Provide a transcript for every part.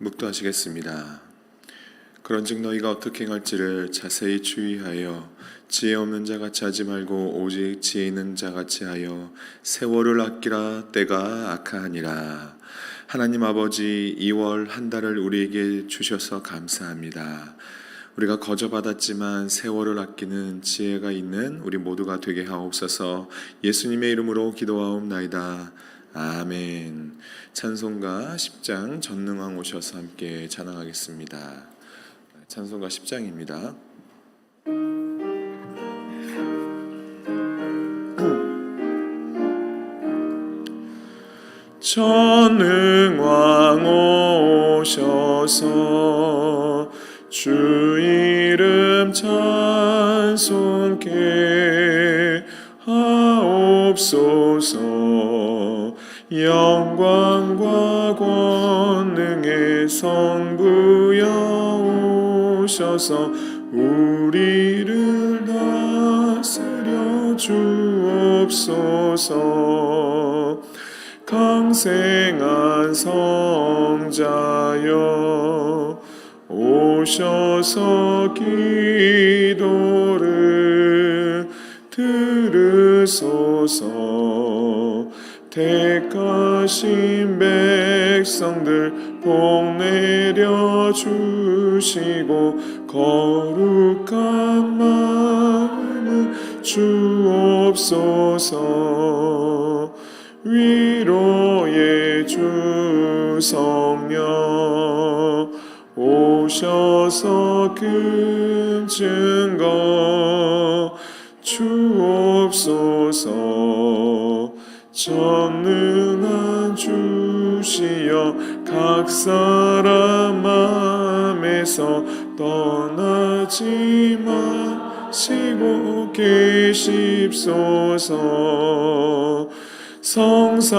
묵도하시겠습니다. 그런즉 너희가 어떻게 행할지를 자세히 주의하여 지혜 없는 자같이 하지 말고 오직 지혜 있는 자같이 하여 세월을 아끼라 때가 악하니라. 하나님 아버지 2월 한 달을 우리에게 주셔서 감사합니다. 우리가 거저 받았지만 세월을 아끼는 지혜가 있는 우리 모두가 되게 하옵소서. 예수님의 이름으로 기도하옵나이다. 아멘. 찬송가 10장 전능왕 오셔서 함께 찬양하겠습니다. 찬송가 10장입니다. 전능왕 오셔서 주 이름 찬송케 하옵소서 영광과 권능의 성부여 오셔서 우리를 다스려 주옵소서. 강생한 성자여 오셔서 기도를 들으소서 택하신 백성들 복 내려 주시고 거룩한 마음을 주옵소서. 위로의 주 성령. 오셔서 큰 증거 주옵소서 전능한 주시여 각 사람 마음에서 떠나지 마시고 계십소서. 성삼일체께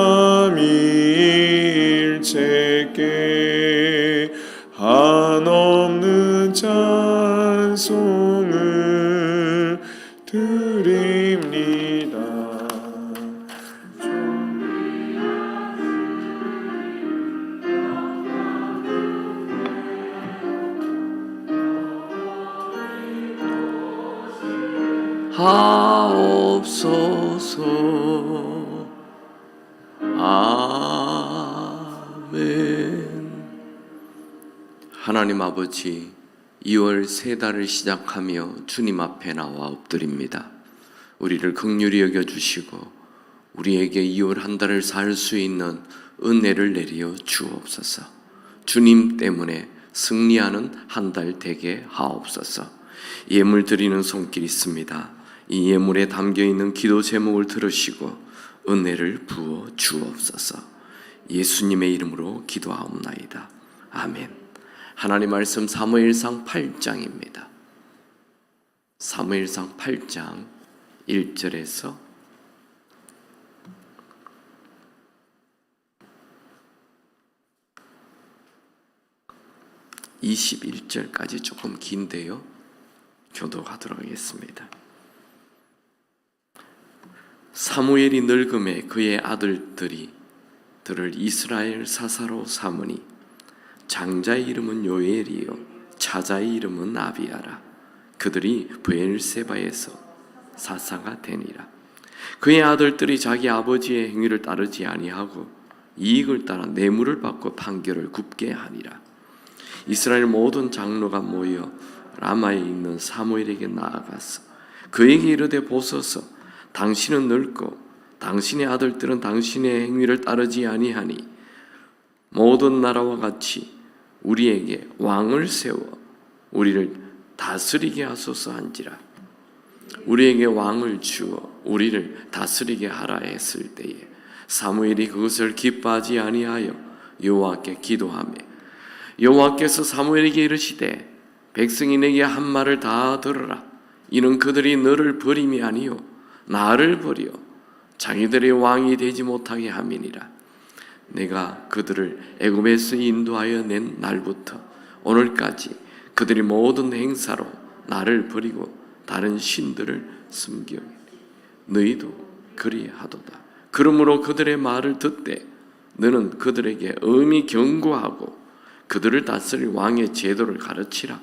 한없는 찬송 하나님 아버지 2월 세 달을 시작하며 주님 앞에 나와 엎드립니다 우리를 극률히 여겨 주시고 우리에게 2월 한 달을 살 수 있는 은혜를 내려 주옵소서 주님 때문에 승리하는 한 달 되게 하옵소서 예물 드리는 손길 있습니다 이 예물에 담겨 있는 기도 제목을 들으시고 은혜를 부어 주옵소서. 예수님의 이름으로 기도하옵나이다. 아멘. 하나님 말씀 사무엘상 8장입니다. 사무엘상 8장 1절에서 21절까지 조금 긴데요. 교도하도록 하겠습니다. 사무엘이 늙음에 그의 아들들이 들을 이스라엘 사사로 삼으니 장자의 이름은 요엘이요. 차자의 이름은 아비아라. 그들이 브엘세바에서 사사가 되니라. 그의 아들들이 자기 아버지의 행위를 따르지 아니하고 이익을 따라 뇌물을 받고 판결을 굽게 하니라. 이스라엘 모든 장로가 모여 라마에 있는 사무엘에게 나아가서 그에게 이르되 보소서. 당신은 늙고 당신의 아들들은 당신의 행위를 따르지 아니하니 모든 나라와 같이 우리에게 왕을 세워 우리를 다스리게 하소서 한지라 우리에게 왕을 주어 우리를 다스리게 하라 했을 때에 사무엘이 그것을 기뻐하지 아니하여 여호와께 기도하며 여호와께서 사무엘에게 이르시되 백성이 내게 한 말을 다 들으라 이는 그들이 너를 버림이 아니요 나를 버려 자기들의 왕이 되지 못하게 함이니라. 내가 그들을 애굽에서 인도하여 낸 날부터 오늘까지 그들이 모든 행사로 나를 버리고 다른 신들을 숨겨 너희도 그리하도다. 그러므로 그들의 말을 듣되 너는 그들에게 엄히 경고하고 그들을 다스릴 왕의 제도를 가르치라.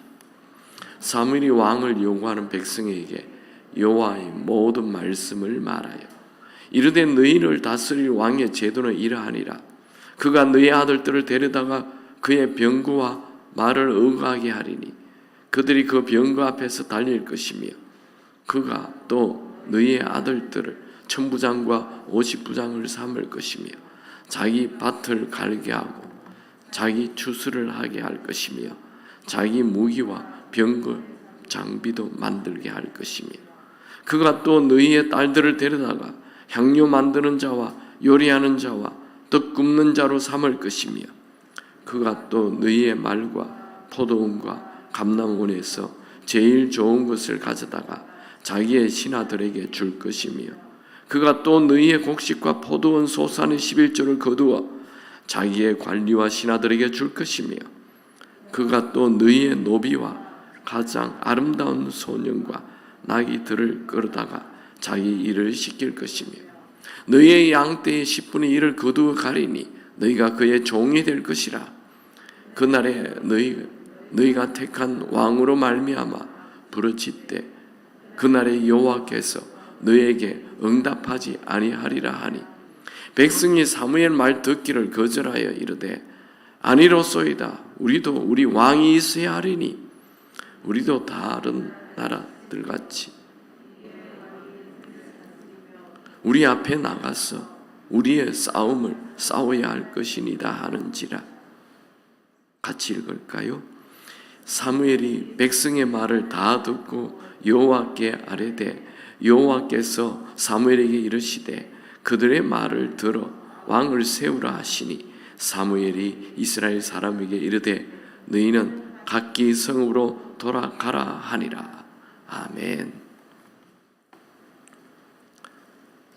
사무엘이 왕을 요구하는 백성에게 여호와의 모든 말씀을 말하여 이르되 너희를 다스릴 왕의 제도는 이러하니라. 그가 너희 아들들을 데려다가 그의 병거와 말을 응하게 하리니 그들이 그 병거 앞에서 달릴 것이며 그가 또 너희의 아들들을 천부장과 오십부장을 삼을 것이며 자기 밭을 갈게 하고 자기 추수를 하게 할 것이며 자기 무기와 병거 장비도 만들게 할 것이며 그가 또 너희의 딸들을 데려다가 향료 만드는 자와 요리하는 자와 떡 굽는 자로 삼을 것이며 그가 또 너희의 말과 포도원과 감남원에서 제일 좋은 것을 가져다가 자기의 신하들에게 줄 것이며 그가 또 너희의 곡식과 포도원 소산의 11조를 거두어 자기의 관리와 신하들에게 줄 것이며 그가 또 너희의 노비와 가장 아름다운 소년과 나귀들을 끌어다가 자기 일을 시킬 것이며 너희의 양떼의 10분의 1을 거두어 가리니 너희가 그의 종이 될 것이라. 그날에 너희 너희가 택한 왕으로 말미암아 부르짖되 그날에 여호와께서 너희에게 응답하지 아니하리라 하니 백성이 사무엘 말 듣기를 거절하여 이르되 아니로소이다. 우리도 우리 왕이 있어야 하리니 우리도 다른 나라들 같이 우리 앞에 나가서 우리의 싸움을 싸워야 할 것이니다 하는지라 같이 읽을까요? 사무엘이 백성의 말을 다 듣고 여호와께 아뢰되 여호와께서 사무엘에게 이르시되 그들의 말을 들어 왕을 세우라 하시니 사무엘이 이스라엘 사람에게 이르되 너희는 각기 성읍으로 돌아가라 하니라 아멘.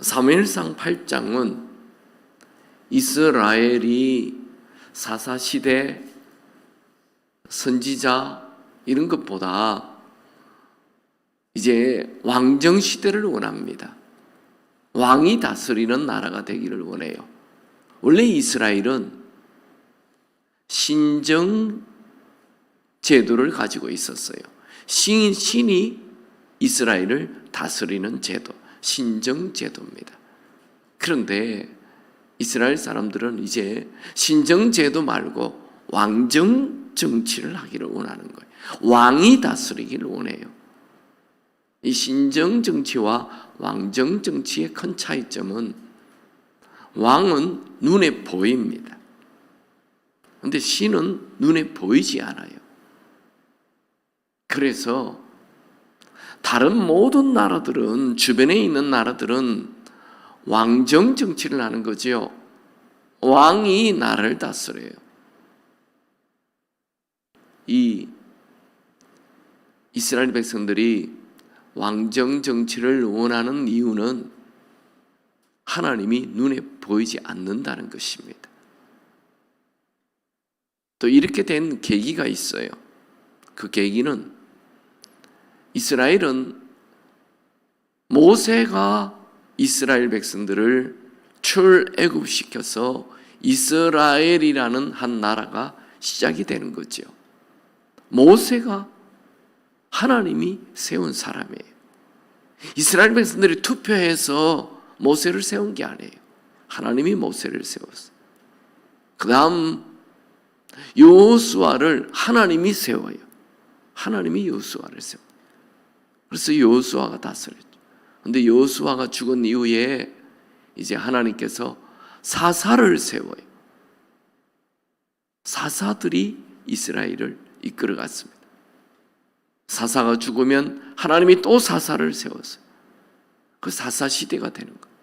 사무엘상 8장은 이스라엘이 사사 시대 선지자 이런 것보다 이제 왕정 시대를 원합니다. 왕이 다스리는 나라가 되기를 원해요. 원래 이스라엘은 신정 제도를 가지고 있었어요. 신, 신이 이스라엘을 다스리는 제도, 신정 제도입니다. 그런데 이스라엘 사람들은 이제 신정 제도 말고 왕정 정치를 하기를 원하는 거예요. 왕이 다스리기를 원해요. 이 신정 정치와 왕정 정치의 큰 차이점은 왕은 눈에 보입니다. 근데 신은 눈에 보이지 않아요. 그래서 다른 모든 나라들은 주변에 있는 나라들은 왕정 정치를 하는 거지요. 왕이 나라를 다스려요. 이 이스라엘 백성들이 왕정 정치를 원하는 이유는 하나님이 눈에 보이지 않는다는 것입니다. 또 이렇게 된 계기가 있어요. 그 계기는 이스라엘은 모세가 이스라엘 백성들을 출애굽시켜서 이스라엘이라는 한 나라가 시작이 되는 거죠. 모세가 하나님이 세운 사람이에요. 이스라엘 백성들이 투표해서 모세를 세운 게 아니에요. 하나님이 모세를 세웠어요. 그 다음 요수아를 하나님이 세워요. 하나님이 요수아를 세워요. 그래서 요수아가 다스렸죠. 근데 요수아가 죽은 이후에 이제 하나님께서 사사를 세워요. 사사들이 이스라엘을 이끌어 갔습니다. 사사가 죽으면 하나님이 또 사사를 세웠어요. 그 사사 시대가 되는 거예요.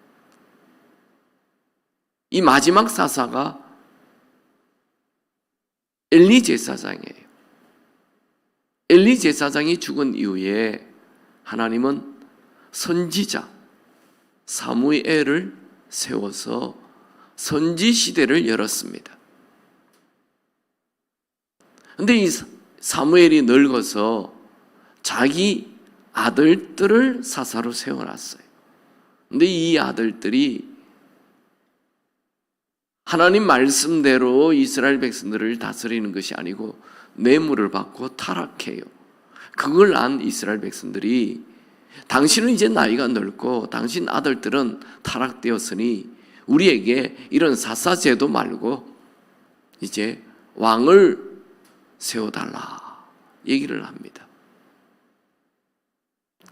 이 마지막 사사가 엘리 제사장이에요. 엘리 제사장이 죽은 이후에 하나님은 선지자 사무엘을 세워서 선지 시대를 열었습니다. 근데 이 사무엘이 늙어서 자기 아들들을 사사로 세워놨어요. 근데 이 아들들이 하나님 말씀대로 이스라엘 백성들을 다스리는 것이 아니고 뇌물을 받고 타락해요. 그걸 안 이스라엘 백성들이 당신은 이제 나이가 넓고 당신 아들들은 타락되었으니 우리에게 이런 사사제도 말고 이제 왕을 세워달라 얘기를 합니다.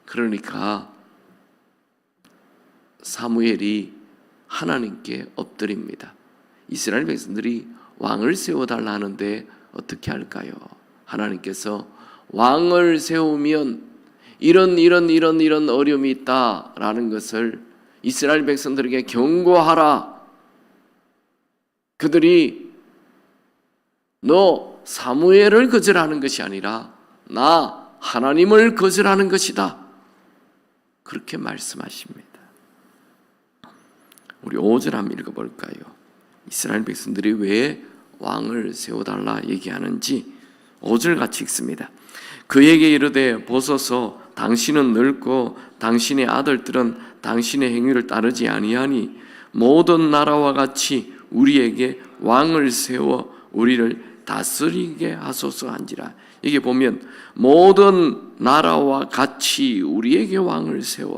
그러니까 사무엘이 하나님께 엎드립니다. 이스라엘 백성들이 왕을 세워달라 하는데 어떻게 할까요? 하나님께서 왕을 세우면 이런 이런 이런 이런 어려움이 있다라는 것을 이스라엘 백성들에게 경고하라. 그들이 너 사무엘을 거절하는 것이 아니라 나 하나님을 거절하는 것이다. 그렇게 말씀하십니다. 우리 5절 한번 읽어볼까요? 이스라엘 백성들이 왜 왕을 세워달라 얘기하는지 5절 같이 읽습니다. 그에게 이르되 보소서 당신은 늙고 당신의 아들들은 당신의 행위를 따르지 아니하니 모든 나라와 같이 우리에게 왕을 세워 우리를 다스리게 하소서 한지라. 이게 보면 모든 나라와 같이 우리에게 왕을 세워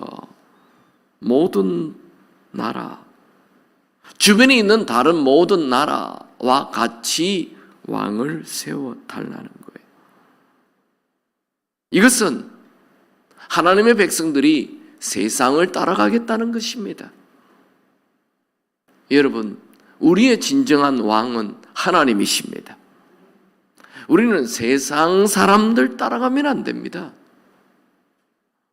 모든 나라 주변에 있는 다른 모든 나라와 같이 왕을 세워 달라는 거예요. 이것은 하나님의 백성들이 세상을 따라가겠다는 것입니다. 여러분, 우리의 진정한 왕은 하나님이십니다. 우리는 세상 사람들 따라가면 안 됩니다.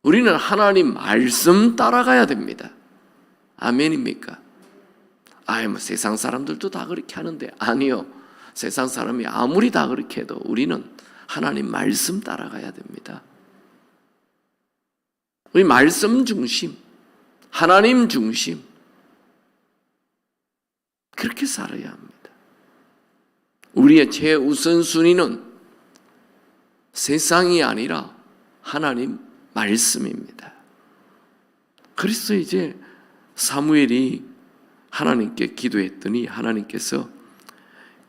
우리는 하나님 말씀 따라가야 됩니다. 아멘입니까? 아이 뭐 세상 사람들도 다 그렇게 하는데 아니요. 세상 사람이 아무리 다 그렇게 해도 우리는 하나님 말씀 따라가야 됩니다. 우리 말씀 중심, 하나님 중심 그렇게 살아야 합니다. 우리의 최우선 순위는 세상이 아니라 하나님 말씀입니다. 그래서 이제 사무엘이 하나님께 기도했더니 하나님께서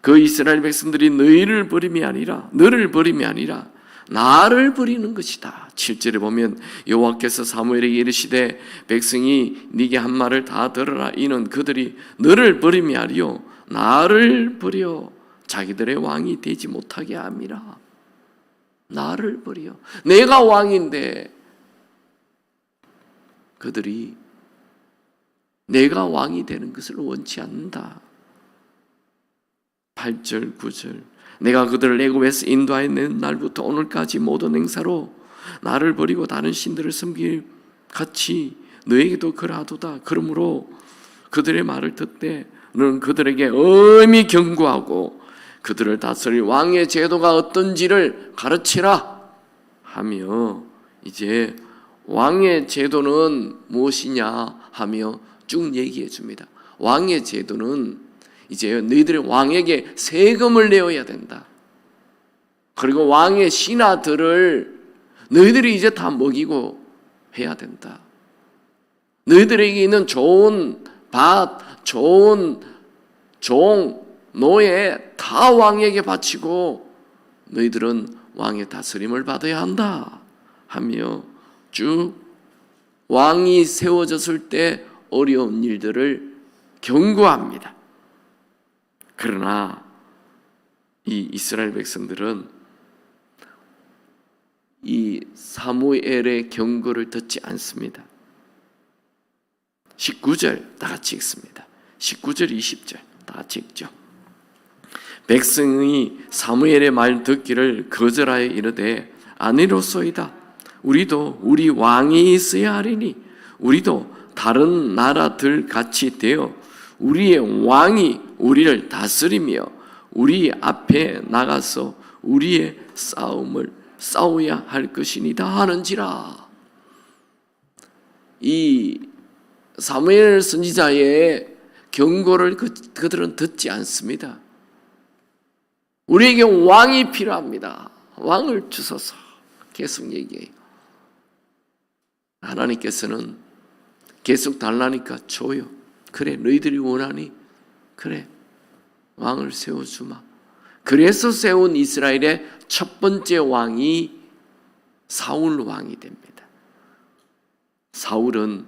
그 이스라엘 백성들이 너희를 버림이 아니라 너를 버림이 아니라 나를 버리는 것이다. 7절에 보면 여호와께서 사무엘에게 이르시되 백성이 네게 한 말을 다 들으라 이는 그들이 너를 버림이 아니요 나를 버려 자기들의 왕이 되지 못하게 함이라. 나를 버려. 내가 왕인데 그들이 내가 왕이 되는 것을 원치 않는다. 8절, 9절. 내가 그들을 애굽에서 인도하는 날부터 오늘까지 모든 행사로 나를 버리고 다른 신들을 섬길 같이 너에게도 그러하도다. 그러므로 그들의 말을 듣되 너는 그들에게 엄히 경고하고 그들을 다스릴 왕의 제도가 어떤지를 가르치라 하며 이제 왕의 제도는 무엇이냐 하며 쭉 얘기해 줍니다. 왕의 제도는 이제 너희들이 왕에게 세금을 내어야 된다. 그리고 왕의 신하들을 너희들이 이제 다 먹이고 해야 된다. 너희들에게 있는 좋은 밭, 좋은 종, 노예 다 왕에게 바치고 너희들은 왕의 다스림을 받아야 한다. 하며 쭉 왕이 세워졌을 때 어려운 일들을 경고합니다. 그러나 이 이스라엘 백성들은 이 사무엘의 경고를 듣지 않습니다. 19절 다 같이 읽습니다. 19절 20절 다 같이 읽죠. 백성이 사무엘의 말 듣기를 거절하여 이르되 아니로소이다. 우리도 우리 왕이 있어야 하리니 우리도 다른 나라들 같이 되어 우리의 왕이 우리를 다스리며 우리 앞에 나가서 우리의 싸움을 싸워야 할 것이니다 하는지라. 이 사무엘 선지자의 경고를 그, 그들은 듣지 않습니다. 우리에게 왕이 필요합니다. 왕을 주소서. 계속 얘기해요. 하나님께서는 계속 달라니까 줘요. 그래, 너희들이 원하니? 그래, 왕을 세워주마. 그래서 세운 이스라엘의 첫 번째 왕이 사울 왕이 됩니다. 사울은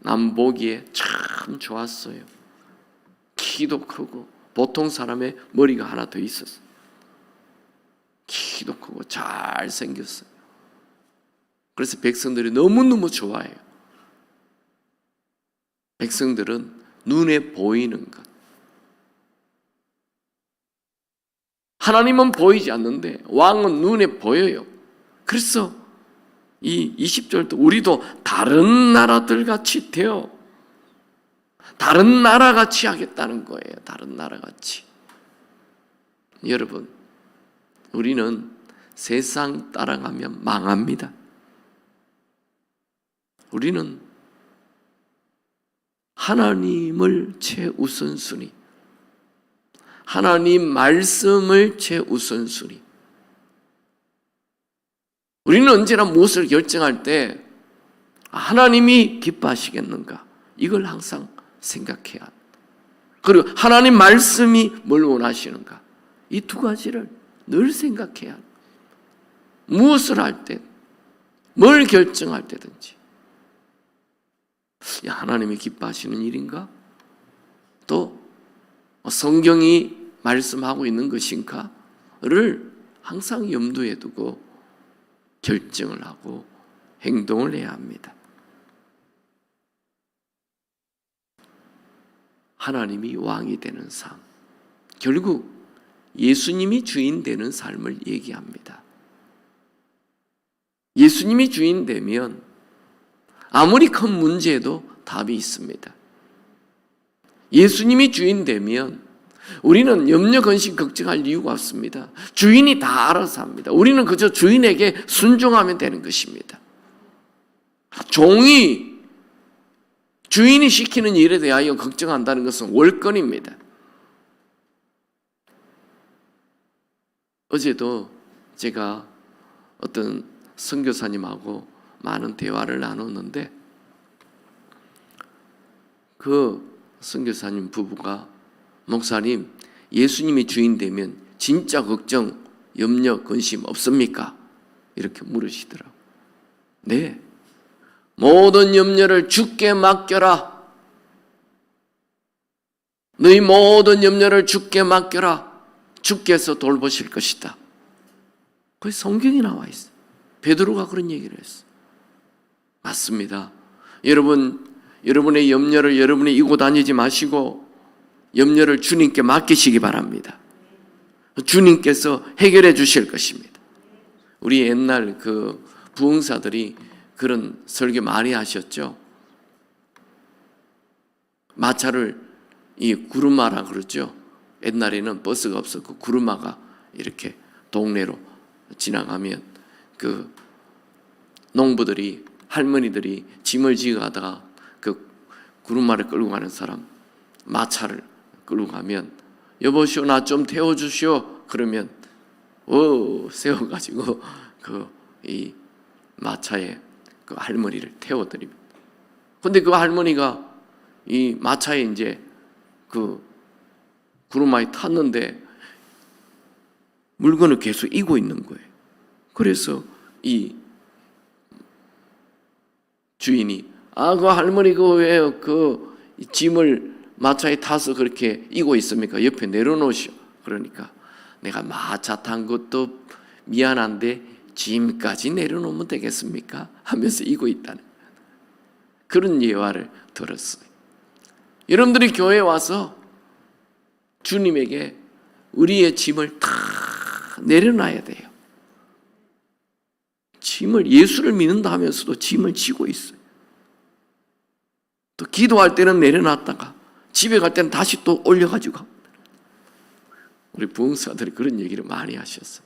남보기에 참 좋았어요. 키도 크고 보통 사람의 머리가 하나 더 있었어요. 키도 크고 잘 생겼어요. 그래서 백성들이 너무너무 좋아해요. 백성들은 눈에 보이는 것. 하나님은 보이지 않는데 왕은 눈에 보여요. 그래서 이 20절도 우리도 다른 나라들 같이 되어 다른 나라 같이 하겠다는 거예요. 다른 나라 같이. 여러분, 우리는 세상 따라가면 망합니다. 우리는 하나님을 최우선순위, 하나님 말씀을 최우선순위. 우리는 언제나 무엇을 결정할 때 하나님이 기뻐하시겠는가? 이걸 항상 생각해야 합니다. 그리고 하나님 말씀이 뭘 원하시는가? 이 두 가지를 늘 생각해야 합니다. 무엇을 할 때, 뭘 결정할 때든지. 야, 하나님이 기뻐하시는 일인가? 또 성경이 말씀하고 있는 것인가를 항상 염두에 두고 결정을 하고 행동을 해야 합니다. 하나님이 왕이 되는 삶. 결국 예수님이 주인 되는 삶을 얘기합니다. 예수님이 주인 되면 아무리 큰 문제에도 답이 있습니다. 예수님이 주인 되면 우리는 염려, 근심, 걱정할 이유가 없습니다. 주인이 다 알아서 합니다. 우리는 그저 주인에게 순종하면 되는 것입니다. 종이 주인이 시키는 일에 대하여 걱정한다는 것은 월권입니다. 어제도 제가 어떤 선교사님하고 많은 대화를 나눴는데 그 선교사님 부부가 목사님 예수님이 주인 되면 진짜 걱정, 염려, 근심 없습니까? 이렇게 물으시더라고. 네. 모든 염려를 주께 맡겨라. 너희 모든 염려를 주께 맡겨라. 주께서 돌보실 것이다. 그 성경에 나와 있어. 베드로가 그런 얘기를 했어. 맞습니다. 여러분, 여러분의 염려를 여러분이 이고 다니지 마시고 염려를 주님께 맡기시기 바랍니다. 주님께서 해결해 주실 것입니다. 우리 옛날 그 부흥사들이 그런 설교 많이 하셨죠. 마차를 이 구르마라 그러죠. 옛날에는 버스가 없었고 구르마가 이렇게 동네로 지나가면 그 농부들이 할머니들이 짐을 지어 가다가 그 구르마를 끌고 가는 사람 마차를 끌고 가면 여보시오 나 좀 태워 주시오 그러면 오 세워 가지고 그 이 마차에 그 할머니를 태워 드립니다. 근데 그 할머니가 이 마차에 이제 그 구르마에 탔는데 물건을 계속 이고 있는 거예요. 그래서 이 주인이 아 그 할머니 그왜그 짐을 마차에 타서 그렇게 이고 있습니까? 옆에 내려놓으시오. 그러니까 내가 마차 탄 것도 미안한데 짐까지 내려놓으면 되겠습니까? 하면서 이고 있다는 그런 예화를 들었어요. 여러분들이 교회에 와서 주님에게 우리의 짐을 다 내려놔야 돼요. 짐을 예수를 믿는다 하면서도 짐을 지고 있어요. 또 기도할 때는 내려놨다가 집에 갈 때는 다시 또 올려가지고 우리 부흥사들이 그런 얘기를 많이 하셨어요.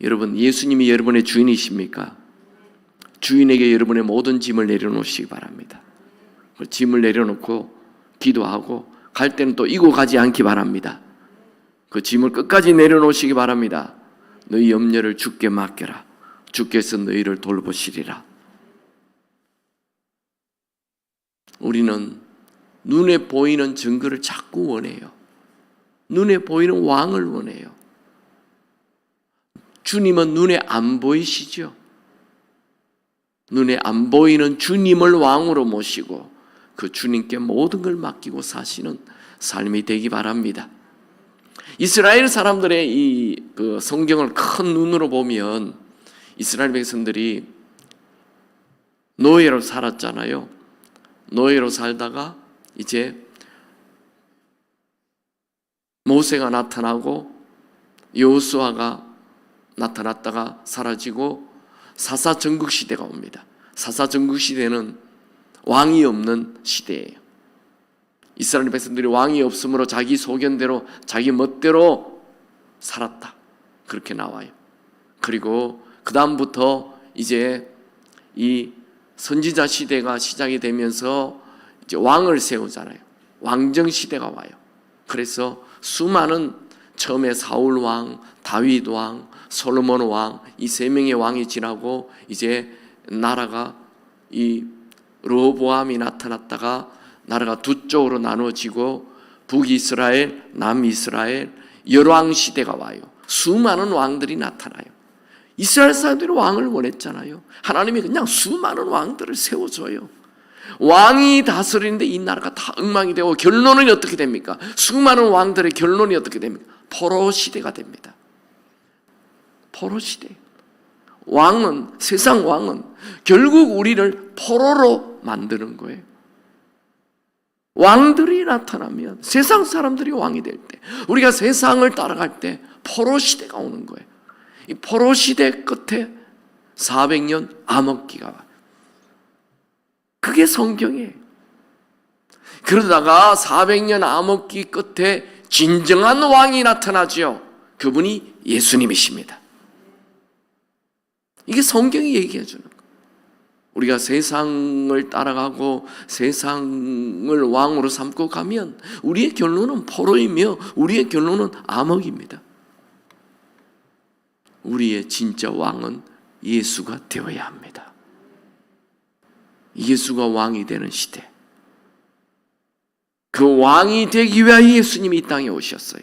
여러분 예수님이 여러분의 주인이십니까? 주인에게 여러분의 모든 짐을 내려놓으시기 바랍니다. 그 짐을 내려놓고 기도하고 갈 때는 또 이고 가지 않기 바랍니다. 그 짐을 끝까지 내려놓으시기 바랍니다. 너희 염려를 주께 맡겨라. 주께서 너희를 돌보시리라. 우리는 눈에 보이는 증거를 자꾸 원해요. 눈에 보이는 왕을 원해요. 주님은 눈에 안 보이시죠? 눈에 안 보이는 주님을 왕으로 모시고 그 주님께 모든 걸 맡기고 사시는 삶이 되기 바랍니다. 이스라엘 사람들의 이 그 성경을 큰 눈으로 보면 이스라엘 백성들이 노예로 살았잖아요. 노예로 살다가 이제 모세가 나타나고 여호수아가 나타났다가 사라지고 사사 전국 시대가 옵니다. 사사 전국 시대는 왕이 없는 시대예요. 이스라엘 백성들이 왕이 없으므로 자기 소견대로 자기 멋대로 살았다. 그렇게 나와요. 그리고 그 다음부터 이제 이 선지자 시대가 시작이 되면서 이제 왕을 세우잖아요. 왕정 시대가 와요. 그래서 수많은 처음에 사울 왕, 다윗 왕, 솔로몬 왕, 이 세 명의 왕이 지나고 이제 나라가 이 르호보암이 나타났다가 나라가 두 쪽으로 나눠지고 북이스라엘, 남이스라엘 열왕 시대가 와요. 수많은 왕들이 나타나요. 이스라엘 사람들이 왕을 원했잖아요. 하나님이 그냥 수많은 왕들을 세워줘요. 왕이 다스리는데 이 나라가 다 엉망이 되고 결론은 어떻게 됩니까? 수많은 왕들의 결론이 어떻게 됩니까? 포로 시대가 됩니다. 포로 시대. 왕은 세상 왕은 결국 우리를 포로로 만드는 거예요. 왕들이 나타나면 세상 사람들이 왕이 될 때, 우리가 세상을 따라갈 때 포로 시대가 오는 거예요. 이 포로 시대 끝에 400년 암흑기가. 그게 성경이에요. 그러다가 400년 암흑기 끝에 진정한 왕이 나타나죠. 그분이 예수님이십니다. 이게 성경이 얘기해 주는 거예요. 우리가 세상을 따라가고 세상을 왕으로 삼고 가면 우리의 결론은 포로이며 우리의 결론은 암흑입니다. 우리의 진짜 왕은 예수가 되어야 합니다. 예수가 왕이 되는 시대. 그 왕이 되기 위하여 예수님이 이 땅에 오셨어요.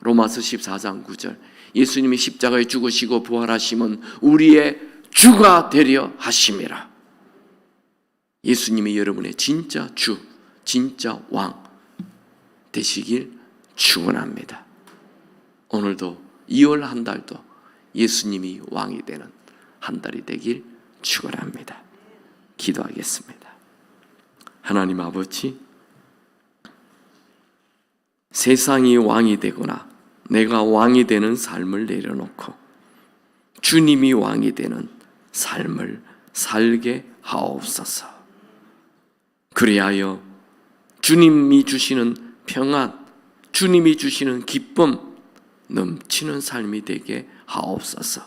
로마서 14장 9절. 예수님이 십자가에 죽으시고 부활하심은 우리의 주가 되려 하심이라. 예수님이 여러분의 진짜 주, 진짜 왕 되시길 축원합니다. 오늘도 2월 한 달도 예수님이 왕이 되는 한 달이 되길 축원합니다. 기도하겠습니다. 하나님 아버지 세상이 왕이 되거나 내가 왕이 되는 삶을 내려놓고 주님이 왕이 되는 삶을 살게 하옵소서. 그리하여 주님이 주시는 평안, 주님이 주시는 기쁨 넘치는 삶이 되게 하옵소서.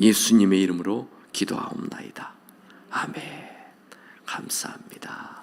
예수님의 이름으로 기도하옵나이다. 아멘. 감사합니다.